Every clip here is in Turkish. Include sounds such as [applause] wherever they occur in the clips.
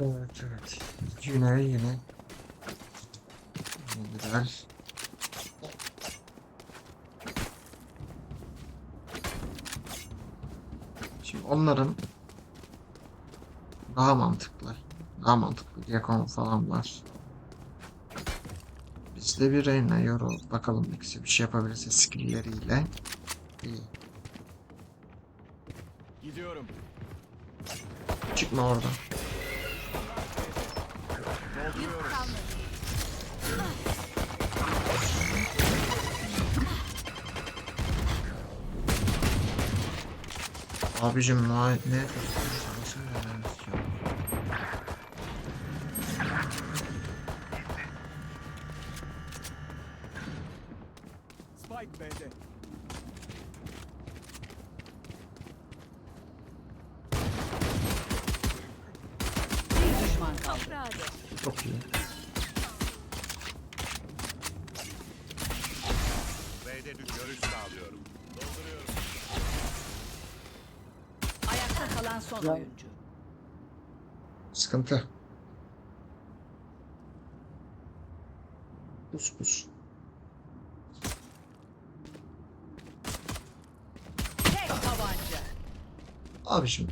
Evet evet. Yine yine. Güzel. Şimdi onların daha mantıklı. Daha mantıklı. Yakon falan var. Bizde bir Reyna Yoro. Bakalım ikisi bir şey yapabilirse skill'leriyle. İyi. Gidiyorum. Çıkma oradan. Abicim ne ne Son oyuncu. Sıkıntı. Pus pus. Tek tabanca. Abicim.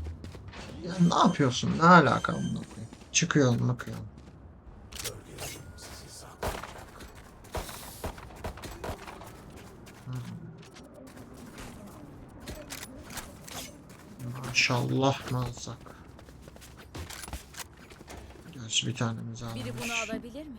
Ya ne yapıyorsun? Ne alaka bununla koyayım? Çıkıyor bakıyor. Maşallah mazak. Gerçi bir tanemiz almış. Biri bunu alabilir mi?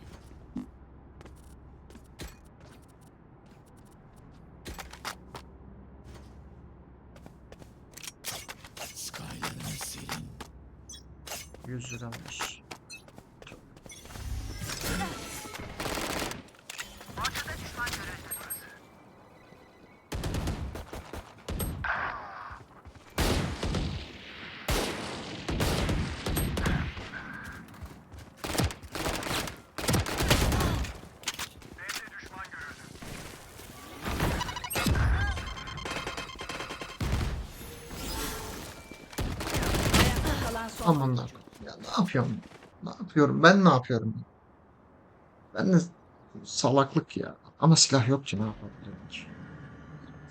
Aman. Ya ne yapıyorum? Ne yapıyorum? Ben ne yapıyorum? Ben de salaklık ya. Ama silah yok ki ne yapabilirim ki?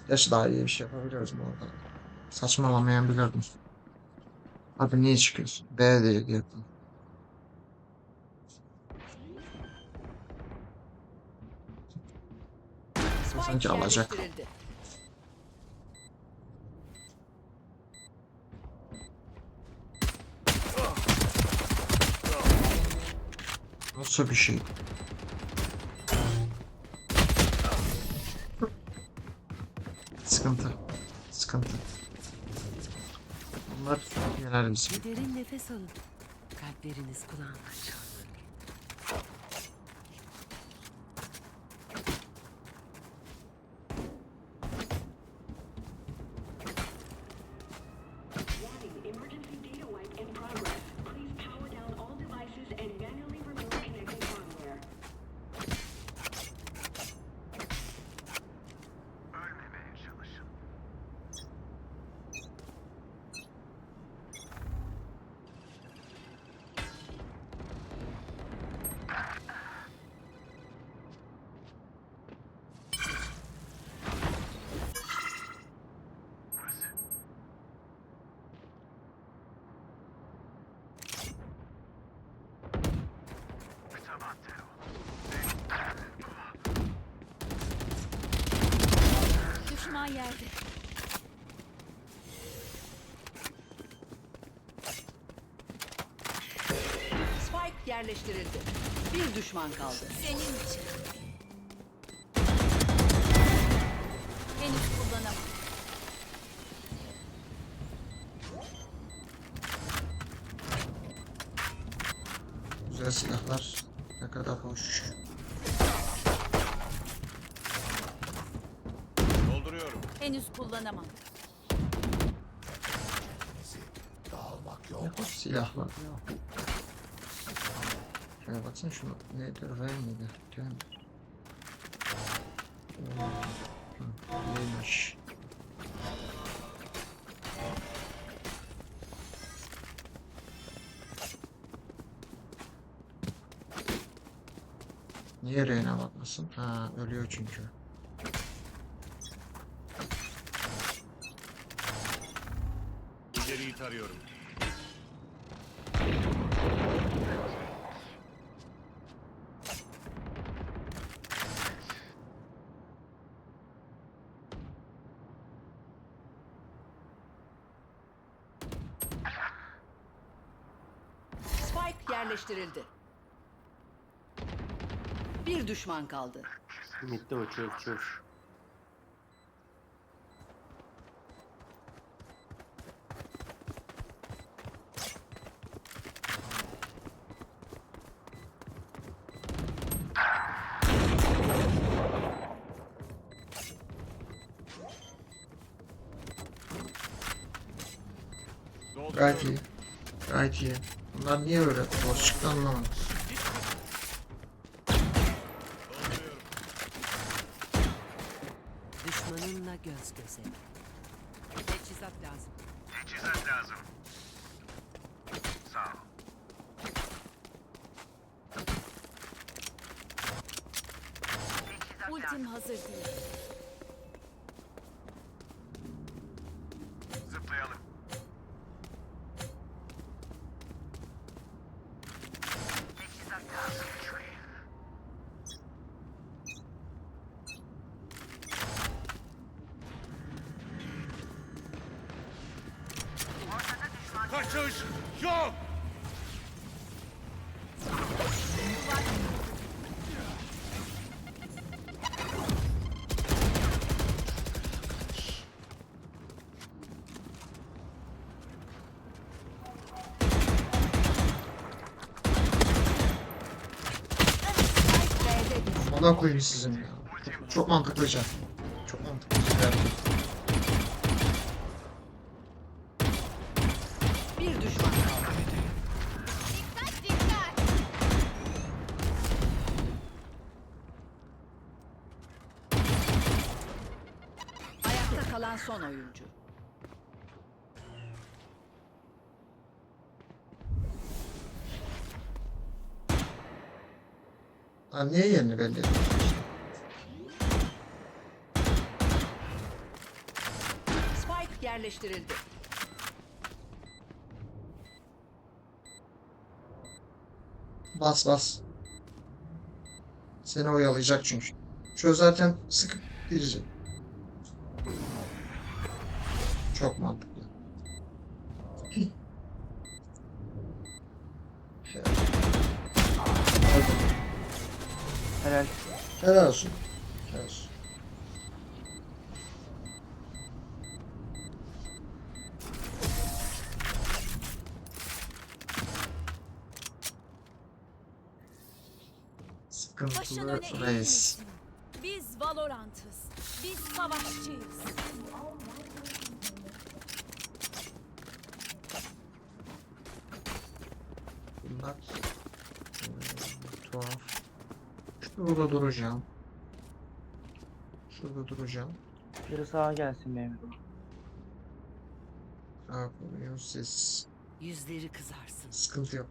Gerçi daha iyi bir şey yapabiliyoruz bu arada. Saçmalamayabilirdim. Abi niye çıkıyorsun? B diye girdim. Sanki alacak. yerleştirildi. Nasıl bir şey? Sıkıntı. Sıkıntı. Bunlar neler bizim? Derin nefes alın. Kalpleriniz kulağına çalsın. Yerleştirildi. Bir düşman kaldı. Senin için. Henüz kullanamam. Güzel silahlar. Ne kadar hoş. Dolduruyorum. Henüz kullanamam. Ne hoş silahlar. Ya baksana şuna ne vermedi. Neymiş? Niye reyna bakmasın? Ha ölüyor çünkü. İleriyi tarıyorum. Yerleştirildi. Bir düşman kaldı. Midde o çöz çöz. Dolduruyorum. iyi. Gayet iyi. Bunlar niye öyle boş çıktı anlamadım. Dolduruyorum. Düşmanınla göz göze. Teçhizat lazım. Teçhizat lazım. Sağ ol. Ultim hazır değil. Zıplayalım. Kaçış yok. Bana koyayım sizin ya. Çok, mantıklı can. Çok mantıklı. Yani Bir düşman kaldı. Dikkat dikkat. Ayakta kalan son oyuncu. Ha, niye yerini belli ediyorsun? Spike yerleştirildi. Bas bas. Seni oyalayacak çünkü. Çözerken sıkıp girecek. Çok mantıklı. Helal. Helal olsun. Helal olsun. Sıkıntılı reis. Biz Valorant'ız. Biz savaşçıyız. Bunlar tuhaf. Şurada duracağım. Şurada duracağım. Biri sağa gelsin benim. Ne yapıyorsunuz siz? Yüzleri kızarsın. Sıkıntı yok.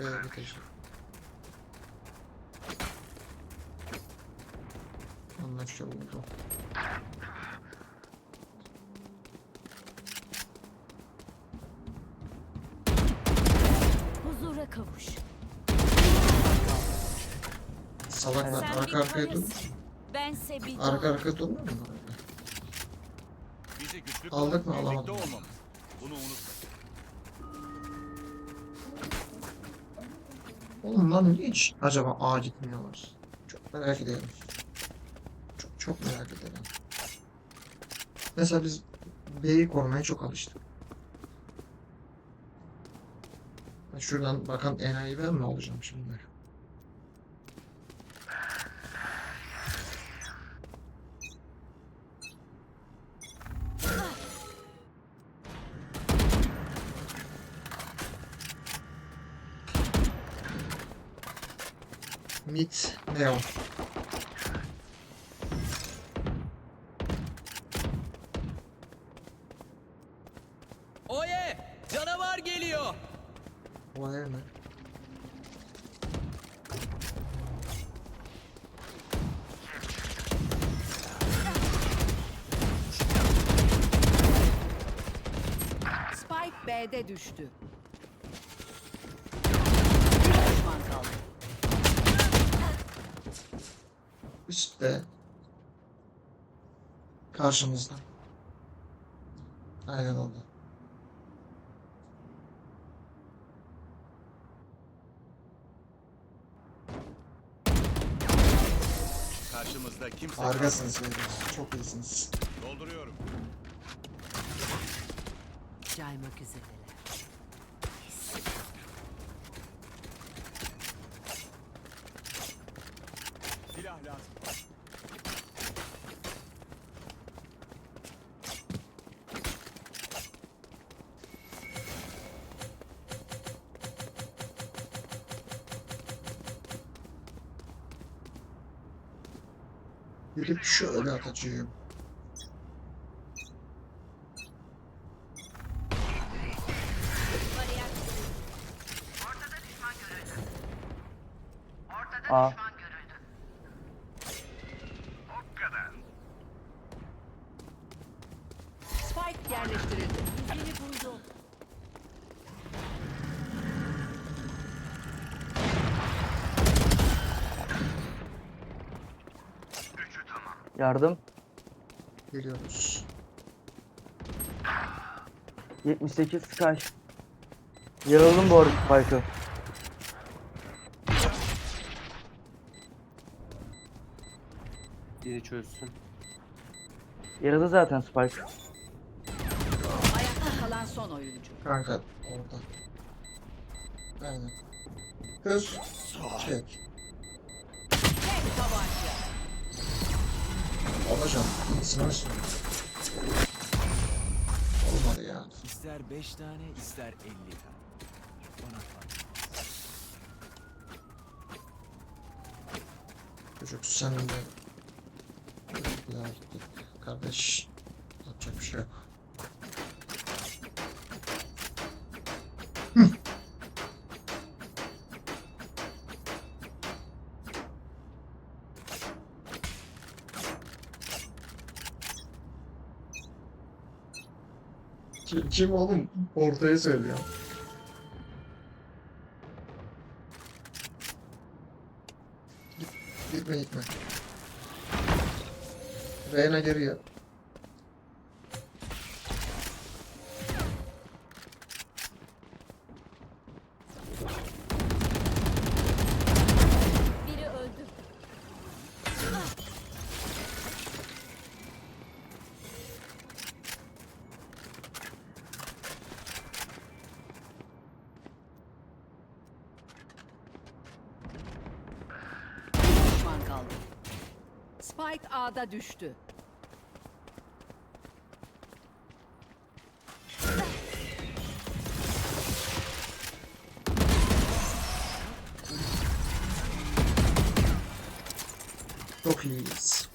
Böyle bitecek. Anlaşıldı. Huzura kavuş. Salaklar Sen arka arkaya dur. kayasın. Bense bir Arka arkaya durmuyor mu? Bizi güçlü Aldık mı, birlikte alamadık mı? olmamız. Bunu unutma. Lan hiç acaba A gitmiyorlar. Çok merak ediyorum. Çok çok merak ederim. Mesela biz B'yi korumaya çok alıştık. Şuradan bakan enayi ben mi olacağım şimdi? Mid Neon. Karşımızda. Aynen orada. Karşımızda kimse Harikasınız beyler. Çok iyisiniz. Dolduruyorum. Caymak üzereler. Silah lazım. Gidip şöyle atacağım. A. Spike yerleştirildi. Beni buldu. Yardım. Geliyoruz. 78 Sky. Yaralım bu arada Spike'ı. Biri çözsün. Yaradı zaten Spike. Ayakta kalan son oyuncu. Kanka orada. Aynen. Kız. Çek. Alacağım. Sınırsın. Olmadı ya. İster 5 tane, ister 50 tane. Bana fark. Çocuk sen de. Kardeş. Yapacak bir şey yok. Kim, oğlum? Ortaya söylüyor. Git, gitme gitme. Reyna geliyor. Biri öldü. Bir düşman kaldı. Spike A'da düştü. Çok iyiyiz.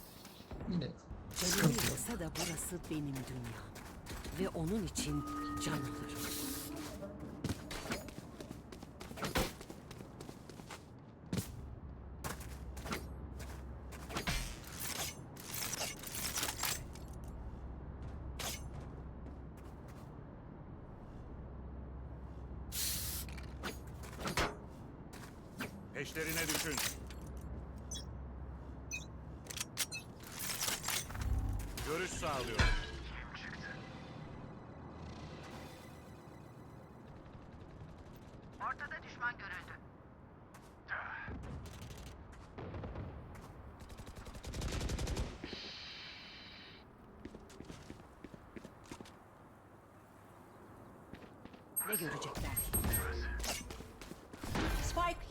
Yine sıkıntı yok. da burası benim dünyam. Ve onun için can alırım. Peşlerine düşün. Görüş sağlıyorum. Ne görecekler?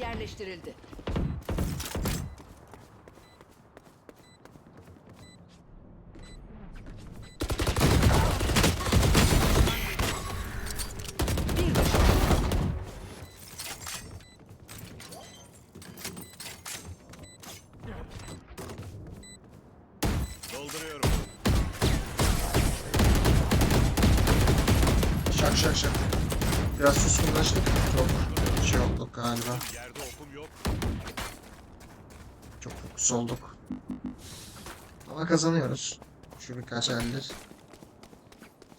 yerleştirildi. Dolduruyorum. Şak şak şak. Biraz suskunlaştık. Çok galiba. Yerde okum yok. Çok fokus olduk. Ama kazanıyoruz. Şu birkaç eldir.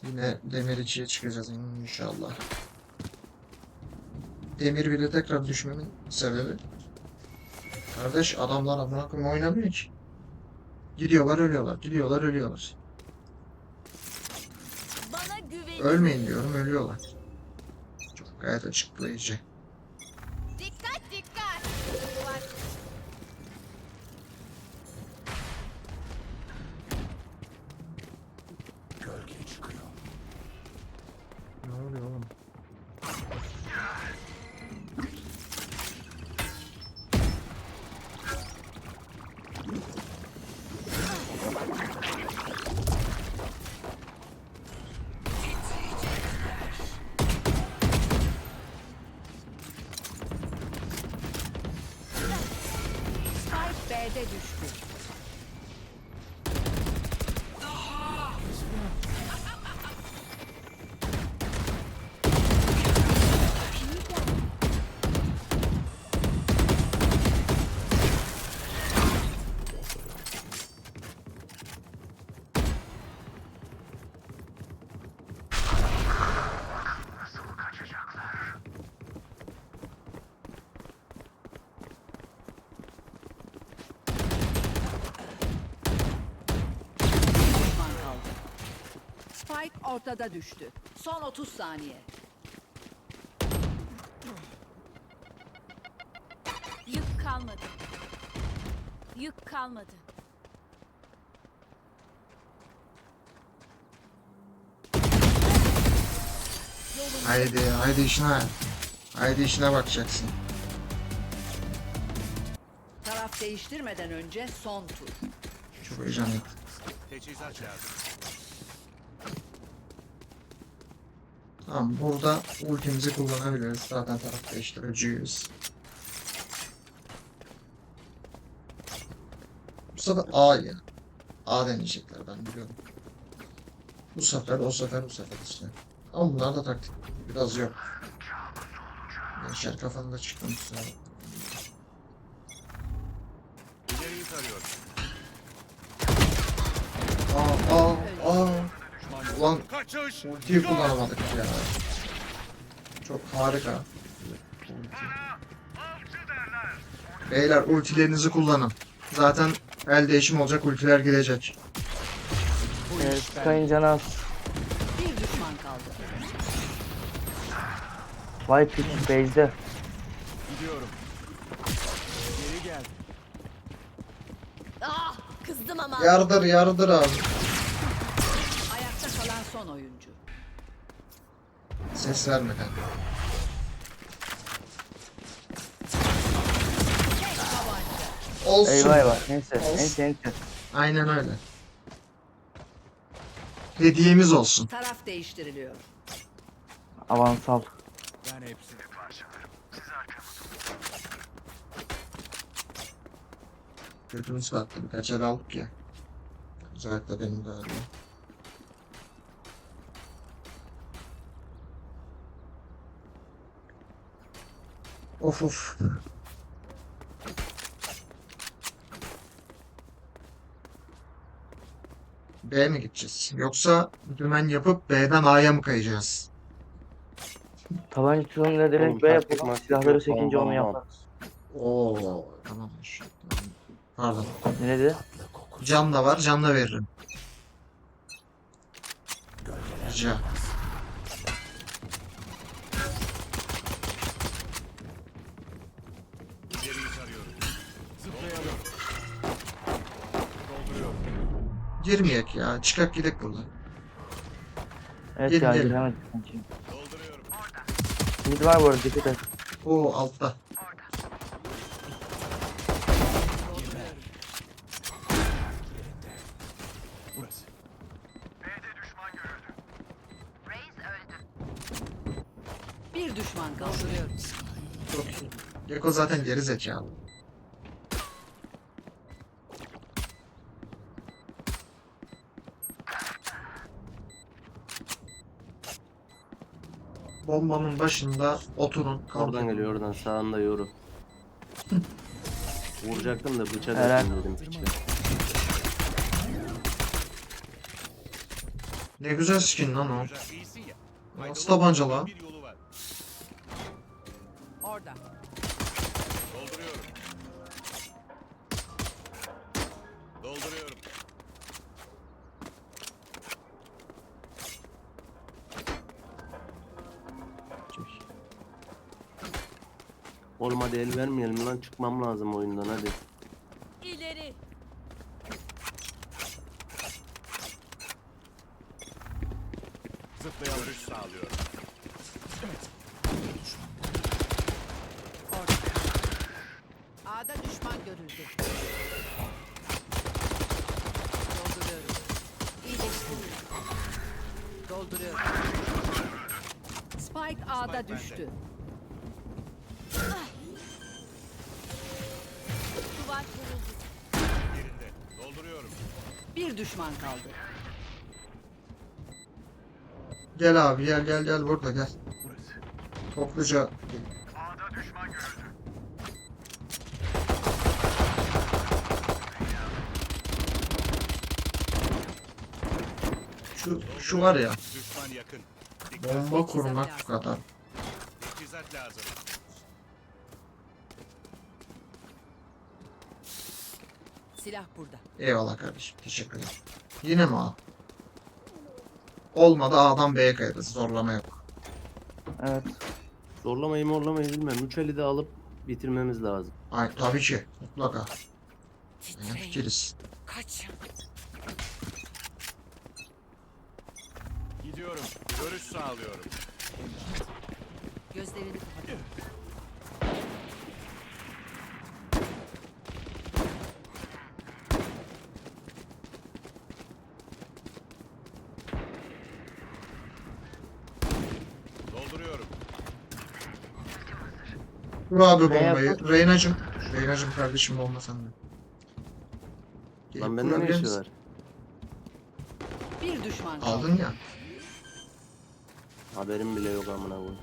Yine demir ikiye çıkacağız inşallah. Demir bile tekrar düşmemin sebebi. Kardeş adamlar amına koyayım oynamıyor ki. Gidiyorlar ölüyorlar. Gidiyorlar ölüyorlar. Bana güvenin. Ölmeyin diyorum ölüyorlar. Çok gayet açıklayıcı. Ortada düştü. Son 30 saniye. Yük kalmadı. Yük kalmadı. Haydi haydi işine. Haydi işine bakacaksın. Taraf değiştirmeden önce son tur. Çok heyecanlıyım. Teçhizat lazım. Tamam burada ultimizi kullanabiliriz. Zaten taraf değiştiriciyiz. Bu sefer A ya. A deneyecekler ben biliyorum. Bu sefer o sefer bu sefer işte. Ama bunlar da taktik biraz yok. Gençler kafanda çıkmış. İleriyi tarıyorum. Aa aa aa. Kaçış. ultiyi kullanamadık ya. Çok harika. Beyler ultilerinizi kullanın. Zaten el değişim olacak ultiler gidecek. Evet, Sky'ın canı az. Bir düşman kaldı. Vay piç base'de. Gidiyorum. Geri gel. Ah kızdım ama. Yardır yardır abi. Ses verme kanka. Olsun. Eyvah eyvah. Neyse. Olsun. Neyse neyse. Aynen öyle. Hediyemiz olsun. Taraf değiştiriliyor. Avansal. Ben hepsini. Götümüz battı. Birkaç el aldık ya. Özellikle benim de Of of. B mi gideceğiz? Yoksa dümen yapıp B'den A'ya mı kayacağız? Tabancasıyla direkt B yapalım. Silahları çekince onu yaparız. Oo, tamammış. Pardon. Ne dedi? Can da var, can da veririm. Rica. Girmeyek ya, çıkak gidek buradan. Evet Gelin, ya gelin. giremedik sanki. Mid var bu arada dikkat et. Oo altta. Bir düşman kaldı. Çok iyi. Geko zaten geri zekalı. Bombanın başında oturun. Oradan geliyor oradan sağında yoru. [laughs] Vuracaktım da bıçak Helal. atayım dedim piçe. Ne güzel skin lan o. Nasıl tabanca lan? El vermeyelim lan çıkmam lazım oyundan hadi. İleri. Zıplayan görüş sağlıyorum. A'da düşman görüldü. Dolduruyorum. İyileştiriyorum. Dolduruyorum. Spike A'da düştü. Bir düşman kaldı. Gel abi gel gel gel burada gel. Topluca. Şu, şu var ya Düşman yakın. Dikkat. bomba kurmak bu kadar. Teçhizat lazım. Silah burada. Eyvallah kardeşim teşekkür ederim. Yine mi A? Olmadı A'dan B'ye kaydı zorlama yok. Evet. Zorlamayı morlamayı bilmem. Üç eli de alıp bitirmemiz lazım. Ay tabii ki mutlaka. Titreyin. fikiriz. Kaç. Gidiyorum. Görüş sağlıyorum. Gözlerini kapatın. Dolduruyorum. Kur abi bombayı. yapalım? Reynacım. Reynacım kardeşim bomba sende. Lan bende ne işi var? Bir düşman kaldı. Aldın ya. Haberim bile yok amına koyayım.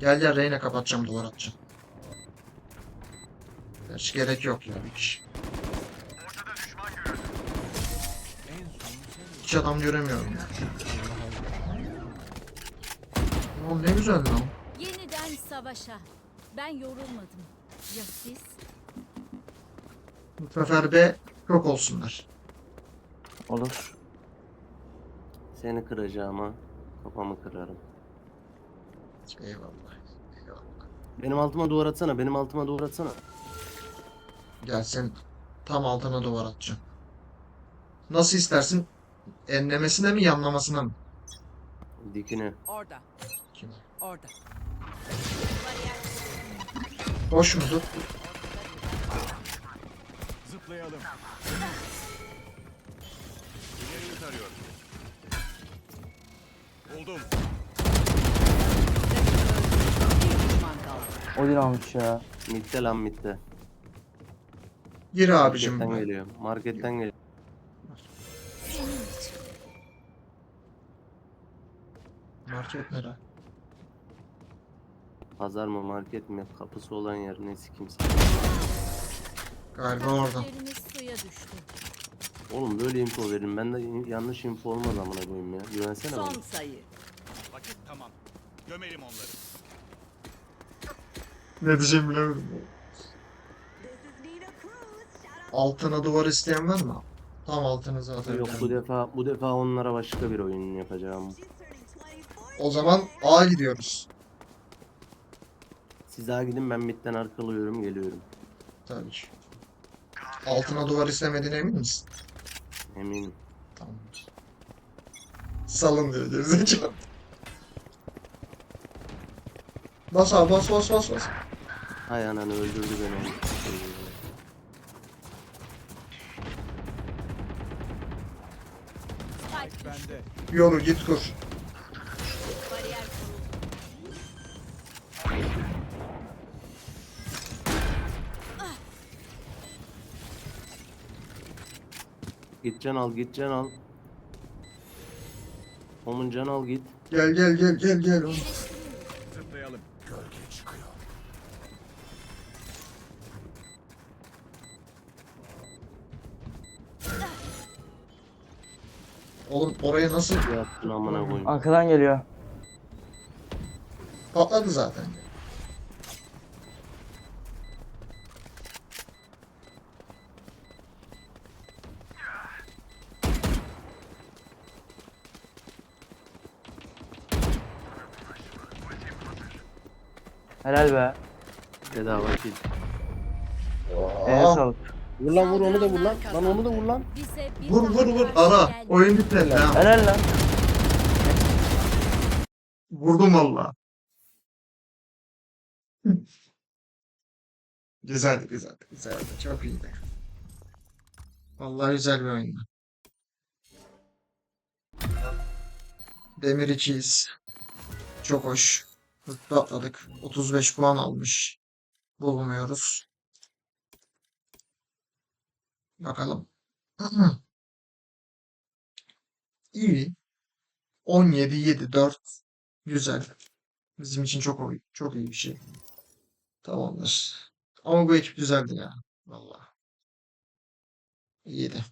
Gel gel Reyna kapatacağım duvar atacağım. Hiç gerek yok ya bir kişi. En son sen Hiç adam göremiyorum ya. Oğlum ne güzel lan. Yeniden savaşa. Ben yorulmadım. Ya siz? Bu sefer B çok olsunlar. Olur. Seni kıracağım ha. Kafamı kırarım. Eyvallah. Eyvallah. Benim altıma duvar atsana. Benim altıma duvar atsana. Gel sen tam altına duvar atacağım. Nasıl istersin? Enlemesine mi yanlamasına mı? Dikine. Orada. Kim? Orada. Hoş mudur? Zıplayalım. İleriyi tarıyorum. Buldum. Odin almış ya. Mitte lan mitte. Gir abicim. Marketten geliyor. Marketten geliyor. Market nere? Pazar mı market mi? Kapısı olan yer ne kimse. Galiba suya düştü. Oğlum böyle info verin. Ben de yanlış info olmaz amına koyayım ya. Güvensene bana. Son sayı. Vakit tamam. Gömelim onları. Ne diyeceğim bilemiyorum. Altına duvar isteyen var mı? Tam altınıza Yok bu defa bu defa onlara başka bir oyun yapacağım. O zaman A gidiyoruz. Siz daha gidin ben midden arkalıyorum geliyorum. Tabii ki. Altına duvar istemediğine emin misin? Eminim. Tamam. Salın diyor gerizekalı. Bas abi bas bas bas bas. Hay ananı öldürdü beni. Yolu git kur. Gideceksin al gideceksin al. Omun can al git. Gel gel gel gel gel. oğlum. Zıplayalım. Gölge çıkıyor. Oğlum oraya nasıl Yattın amına koyayım. Arkadan geliyor. patladı zaten. Helal be. Bedava kill. Eline Aa, sağlık. Vur lan vur onu da vur lan. Lan onu da vur lan. Vur vur vur ara. Oyun bitmedi ha. Helal lan. Vurdum valla. Güzeldi güzeldi güzeldi. Çok iyiydi. Vallahi güzel bir oyundu. Demir 2'yiz. Çok hoş. Rütbe atladık. 35 puan almış. Bulmuyoruz. Bakalım. [clears throat] İyi. 17 7 4 Güzel. Bizim için çok iyi, çok iyi bir şey. Tamamdır. Ama bu ekip güzeldi ya. Vallahi. İyiydi.